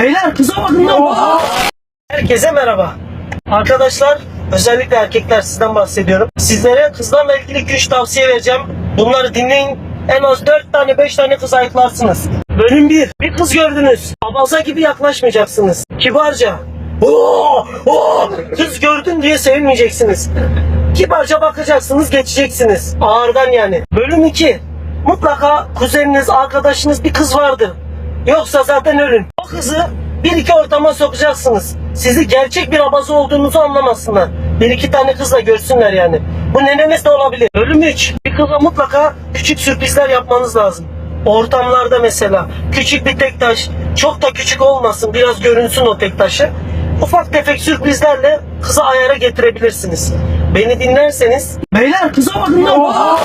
Beyler kıza bakın lan. Herkese merhaba. Arkadaşlar özellikle erkekler sizden bahsediyorum. Sizlere kızlarla ilgili 2-3 tavsiye vereceğim. Bunları dinleyin. En az 4 tane 5 tane kız ayıklarsınız. Bölüm 1. Bir kız gördünüz. Abaza gibi yaklaşmayacaksınız. Kibarca. Oo, oo, kız gördün diye sevinmeyeceksiniz. Kibarca bakacaksınız geçeceksiniz. Ağırdan yani. Bölüm 2. Mutlaka kuzeniniz, arkadaşınız bir kız vardır. Yoksa zaten ölün. O kızı bir iki ortama sokacaksınız. Sizi gerçek bir abaza olduğunuzu anlamasınlar. Bir iki tane kızla görsünler yani. Bu neneniz de olabilir. Bölüm 3. Bir kıza mutlaka küçük sürprizler yapmanız lazım. Ortamlarda mesela küçük bir tek taş, çok da küçük olmasın, biraz görünsün o tek taşı. Ufak tefek sürprizlerle kızı ayara getirebilirsiniz. Beni dinlerseniz... Beyler kıza bakın lan.